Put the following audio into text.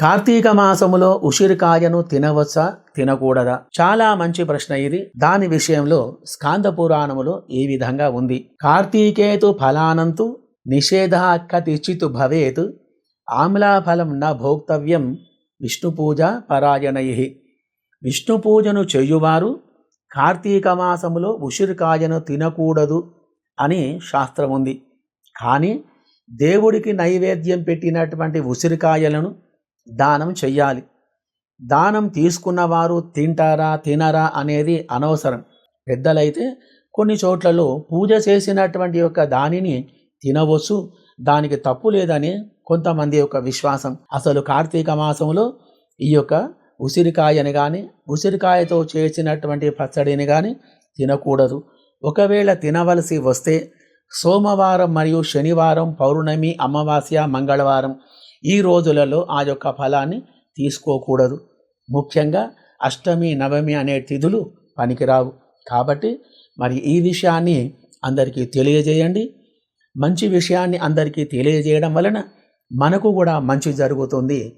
కార్తీక మాసములో ఉసిరికాయను తినవచ్చా? తినకూడదా? చాలా మంచి ప్రశ్న ఇది. దాని విషయంలో స్కాంద పురాణములో ఈ విధంగా ఉంది. కార్తీకేతు ఫలానంతు నిషేధ కతిచితు భవేత్ ఆమ్లాఫలం న భోక్తవ్యం విష్ణు పూజ పరాయణై. విష్ణు పూజను చేయువారు కార్తీక మాసములో ఉసిరికాయను తినకూడదు అని శాస్త్రం ఉంది కానీ దేవుడికి నైవేద్యం పెట్టినటువంటి ఉసిరికాయలను దానం చెయ్యాలి. దానం తీసుకున్నవారు తింటారా తినరా అనేది అనవసరం. పెద్దలైతే కొన్ని చోట్లలో పూజ చేసినటువంటి యొక్క దానిని తినవచ్చు. దానికి తప్పు లేదని కొంతమంది యొక్క విశ్వాసం. అసలు కార్తీక మాసంలో ఈ యొక్క ఉసిరికాయని కానీ ఉసిరికాయతో చేసినటువంటి పచ్చడిని కానీ తినకూడదు. ఒకవేళ తినవలసి వస్తే సోమవారం మరియు శనివారం పౌర్ణమి అమావాస్య మంగళవారం ఈ రోజులలో ఆ యొక్క ఫలాన్ని తీసుకోకూడదు. ముఖ్యంగా అష్టమి నవమి అనే తిథులు పనికిరావు. కాబట్టి మరి ఈ విషయాన్ని అందరికీ తెలియజేయండి. మంచి విషయాన్ని అందరికీ తెలియజేయడం వలన మనకు కూడా మంచి జరుగుతుంది.